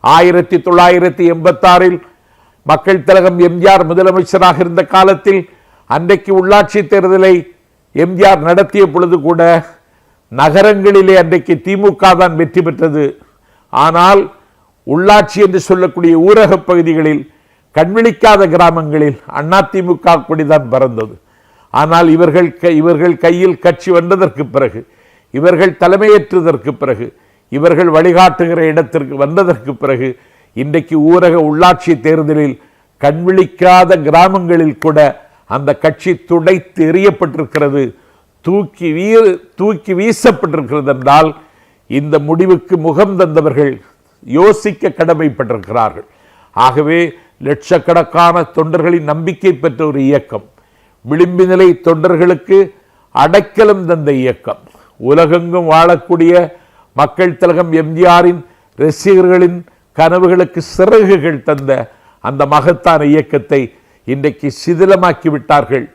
ஆயிரத்தி தொள்ளாயிரத்தி எண்பத்தாறில் மக்கள் திலகம் எம்ஜிஆர் முதலமைச்சராக இருந்த காலத்தில் அன்றைக்கு உள்ளாட்சி தேர்தலை எம்ஜிஆர் நடத்திய பொழுது கூட நகரங்களிலே அன்றைக்கு திமுக தான் வெற்றி பெற்றது. ஆனால் உள்ளாட்சி என்று சொல்லக்கூடிய ஊரகப் பகுதிகளில் கண்விழிக்காத கிராமங்களில் அதிமுக கொடிதான் பறந்தது. ஆனால் இவர்கள் க- இவர்கள் கையில் கட்சி வந்ததற்கு பிறகு இவர்கள் தலைமையேற்றதற்கு பிறகு இவர்கள் வழிகாட்டுகிற இடத்திற்கு வந்ததற்கு பிறகு இன்றைக்கு ஊரக உள்ளாட்சி தேர்தலில் கண்விழிக்காத கிராமங்களில் கூட அந்த கட்சி துடைத்து எறியப்பட்டிருக்கிறது தூக்கி வீ தூக்கி வீசப்பட்டிருக்கிறது என்றால் இந்த முடிவுக்கு முகம் தந்தவர்கள் யோசிக்க கடமைப்பட்டிருக்கிறார்கள். ஆகவே லட்சக்கணக்கான தொண்டர்களின் நம்பிக்கை பெற்ற ஒரு இயக்கம் விளிம்பு நிலை தொண்டர்களுக்கு அடைக்கலம் தந்த இயக்கம் உலகெங்கும் வாழக்கூடிய மக்கள் திலகம் எம்ஜிஆரின் ரசிகர்களின் கனவுகளுக்கு சிறகுகள் தந்த அந்த மகத்தான இயக்கத்தை இன்றைக்கு சிதிலமாக்கி விட்டார்கள்.